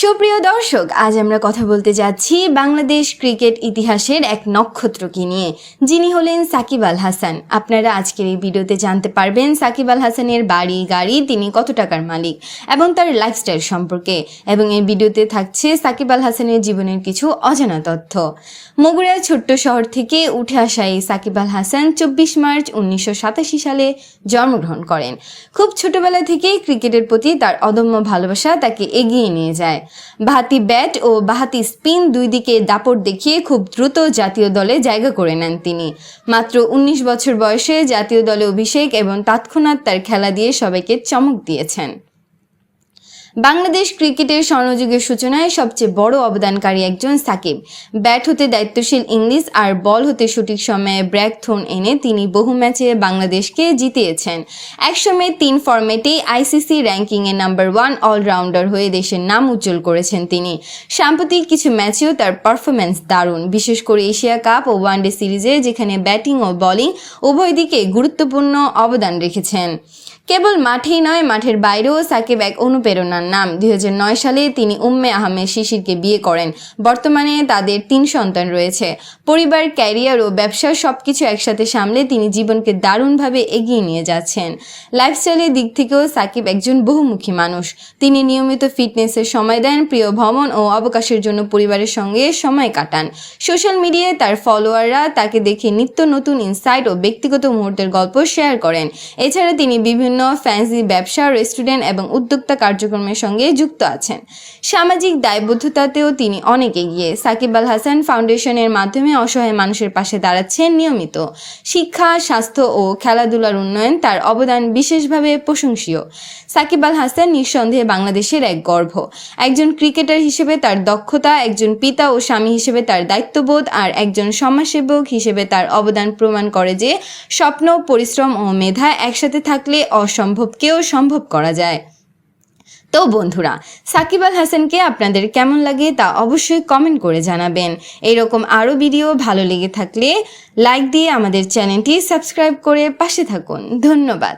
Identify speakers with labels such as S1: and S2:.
S1: সুপ্রিয় দর্শক, আজ আমরা কথা বলতে যাচ্ছি বাংলাদেশ ক্রিকেট ইতিহাসের এক নক্ষত্রকে নিয়ে, যিনি হলেন সাকিব আল হাসান। আপনারা আজকের এই ভিডিওতে জানতে পারবেন সাকিব আল হাসানের বাড়ি, গাড়ি, তিনি কত টাকার মালিক এবং তার লাইফস্টাইল সম্পর্কে এবং এই ভিডিওতে থাকছে সাকিব আল হাসানের জীবনের কিছু অজানা তথ্য। মগুড়ার ছোট্ট শহর থেকে উঠে আসা এই সাকিব আল হাসান চব্বিশ মার্চ উনিশশো সাতাশি সালে জন্মগ্রহণ করেন। খুব ছোটবেলা থেকেই ক্রিকেটের প্রতি তার অদম্য ভালোবাসা তাকে এগিয়ে নিয়ে যায়। বাহাতি ব্যাট ও বাহাতি স্পিন দুই দিকে দাপট দেখিয়ে খুব দ্রুত জাতীয় দলে জায়গা করে নেন তিনি। মাত্র উনিশ বছর বয়সে জাতীয় দলে অভিষেক এবং তাৎক্ষণাৎ তার খেলা দিয়ে সবাইকে চমক দিয়েছেন। বাংলাদেশ ক্রিকেটের স্বর্ণযুগের সূচনায় সবচেয়ে বড় অবদানকারী একজন সাকিব। ব্যাট হতে দায়িত্বশীল ইংলিশ আর বল হতে সঠিক সময়ে ব্র্যাক থ্রোন এনে তিনি বহু ম্যাচে বাংলাদেশকে জিতিয়েছেন। একসময় তিন ফরম্যাটেই আইসিসি র্যাঙ্কিংয়ে নাম্বার ওয়ান অলরাউন্ডার হয়ে দেশের নাম উজ্জ্বল করেছেন তিনি। সাম্প্রতিক কিছু ম্যাচেও তার পারফরম্যান্স দারুণ। বিশেষ করে এশিয়া কাপ ও ওয়ানডে সিরিজে যেখানে ব্যাটিং ও বোলিং উভয় দিকে গুরুত্বপূর্ণ অবদান রেখেছেন। কেবল মাঠেই নয়, মাঠের বাইরেও সাকিব এক অনুপ্রেরণার নাম। দুই হাজার নয় সালে তিনি উম্মে আহমেদ শিশিরকে বিয়ে করেন। বর্তমানে তাদের তিন সন্তান রয়েছে। পরিবার, ক্যারিয়ার ও ব্যবসা সবকিছু একসাথে সামলে তিনি জীবনকে দারুণভাবে এগিয়ে নিয়ে যাচ্ছেন। লাইফস্টাইলের দিক থেকেও সাকিব একজন বহুমুখী মানুষ। তিনি নিয়মিত ফিটনেসের সময় দেন, প্রিয় ভ্রমণ ও অবকাশের জন্য পরিবারের সঙ্গে সময় কাটান। সোশ্যাল মিডিয়ায় তার ফলোয়াররা তাকে দেখে নিত্য নতুন ইনসাইট ও ব্যক্তিগত মুহূর্তের গল্প শেয়ার করেন। এছাড়া তিনি বিভিন্ন ফ্যান্সি ব্যবসা, রেস্টুরেন্ট এবং উদ্যোক্তা কার্যক্রমের সঙ্গে যুক্ত আছেন। সামাজিক দায়বদ্ধতাতেও তিনি অনেক এগিয়ে। সাকিব আল হাসান ফাউন্ডেশনের মাধ্যমে অসহায় মানুষের পাশে দাঁড়াচ্ছেন নিয়মিত। শিক্ষা, স্বাস্থ্য ও খেলাধুলার উন্নয়ন তার অবদান বিশেষভাবে প্রশংসীয়। সাকিব আল হাসান নিঃসন্দেহে বাংলাদেশের এক গর্ব একজন ক্রিকেটার হিসেবে তার দক্ষতা, একজন পিতা ও স্বামী হিসেবে তার দায়িত্ববোধ আর একজন সমাজসেবক হিসেবে তার অবদান প্রমাণ করে যে স্বপ্ন, পরিশ্রম ও মেধা একসাথে থাকলে অসম্ভবকেও সম্ভব করা যায়। তো বন্ধুরা, সাকিব আল হাসানকে আপনাদের কেমন লাগে তা অবশ্যই কমেন্ট করে জানাবেন। এইরকম আরও ভিডিও ভালো লেগে থাকলে লাইক দিয়ে আমাদের চ্যানেলটি সাবস্ক্রাইব করে পাশে থাকুন। ধন্যবাদ।